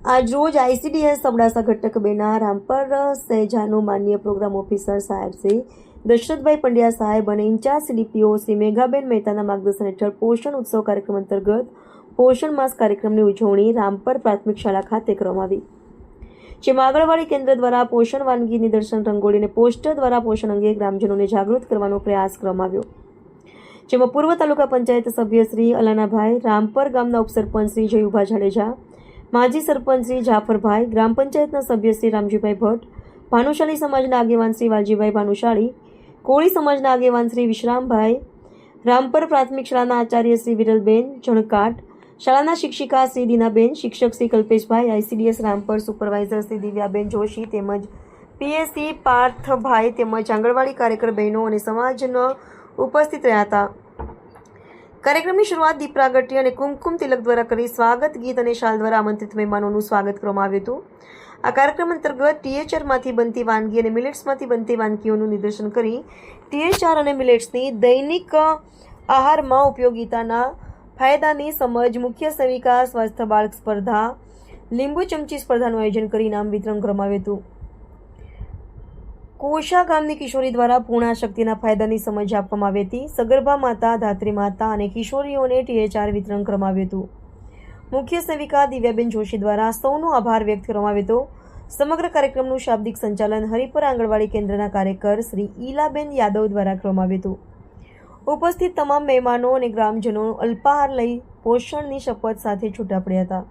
આજ રોજ આઈસીડીએસ અબડાસા ઘટક બેના રામપર સહેજાનો માન્ય પ્રોગ્રામ ઓફિસર સાહેબ શ્રી દશરથભાઈ પંડ્યા સાહેબ અને ઇન્ચાર્જ સીડીપીઓ શ્રી મેઘાબેન મહેતાના માર્ગદર્શન હેઠળ પોષણ ઉત્સવ કાર્યક્રમ અંતર્ગત પોષણ માસ કાર્યક્રમની ઉજવણી રામપર પ્રાથમિક શાળા ખાતે કરવામાં આવી. જેમાં આંગણવાડી કેન્દ્ર દ્વારા પોષણ વાનગી નિદર્શન રંગોળી અને પોસ્ટર દ્વારા પોષણ અંગે ગ્રામજનોને જાગૃત કરવાનો પ્રયાસ કરવામાં આવ્યો. જેમાં પૂર્વ તાલુકા પંચાયત સભ્ય શ્રી અલાનાભાઈ રામપર ગામના ઉપસરપંચ શ્રી જયુભા જાડેજા માજી સરપંચ શ્રી જાફરભાઈ, ગ્રામ પંચાયતના સભ્ય શ્રી રામજીભાઈ ભટ્ટ ભાનુશાળી સમાજના આગેવાન શ્રી વાલજીભાઈ ભાનુશાળી કોળી સમાજના આગેવાન શ્રી વિશ્રામભાઈ, રામપર પ્રાથમિક શાળાના આચાર્ય શ્રી વિરલબેન જણકાટ, શાળાના શિક્ષિકા શ્રી દીનાબેન, શિક્ષક શ્રી કલ્પેશભાઈ, આઈસીડીએસ રામપર સુપરવાઇઝર શ્રી દિવ્યાબેન જોશી તેમજ પીએસસી પાર્થભાઈ તેમજ આંગણવાડી કાર્યકર બહેનો અને સમાજનો ઉપસ્થિત રહ્યા હતા. કાર્યક્રમની શરૂઆત દીપ અને કુમકુમ તિલક દ્વારા કરી સ્વાગત ગીત અને શાલ દ્વારા આમંત્રિત મહેમાનોનું સ્વાગત કરવામાં આવ્યું હતું. આ કાર્યક્રમ અંતર્ગત ટીએચઆરમાંથી બનતી વાનગી અને મિલેટ્સમાંથી બનતી વાનગીઓનું નિદર્શન કરી ટીએચઆર અને મિલેટ્સની દૈનિક આહારમાં ઉપયોગિતાના ફાયદાની સમજ, મુખ્ય સેવિકા સ્વસ્થ બાળક સ્પર્ધા, લીંબુ ચમચી સ્પર્ધાનું આયોજન કરી ઇનામ વિતરણ કરવામાં આવ્યું હતું. કોશા ગામની કિશોરી દ્વારા પૂર્ણા શક્તિના ફાયદાની સમજ આપવામાં આવી હતી. સગર્ભા માતા, ધાત્રી માતા અને કિશોરીઓને ટીએચઆર વિતરણ કરવામાં આવ્યું હતું. મુખ્ય સેવિકા દિવ્યાબેન જોશી દ્વારા સૌનો આભાર વ્યક્ત કરવામાં આવ્યો હતો. સમગ્ર કાર્યક્રમનું શાબ્દિક સંચાલન હરિપુર આંગણવાડી કેન્દ્રના કાર્યકર શ્રી ઈલાબેન યાદવ દ્વારા કરવામાં આવ્યું હતું. ઉપસ્થિત તમામ મહેમાનો અને ગ્રામજનો અલ્પાહાર લઈ પોષણની શપથ સાથે છૂટા પડ્યા હતા.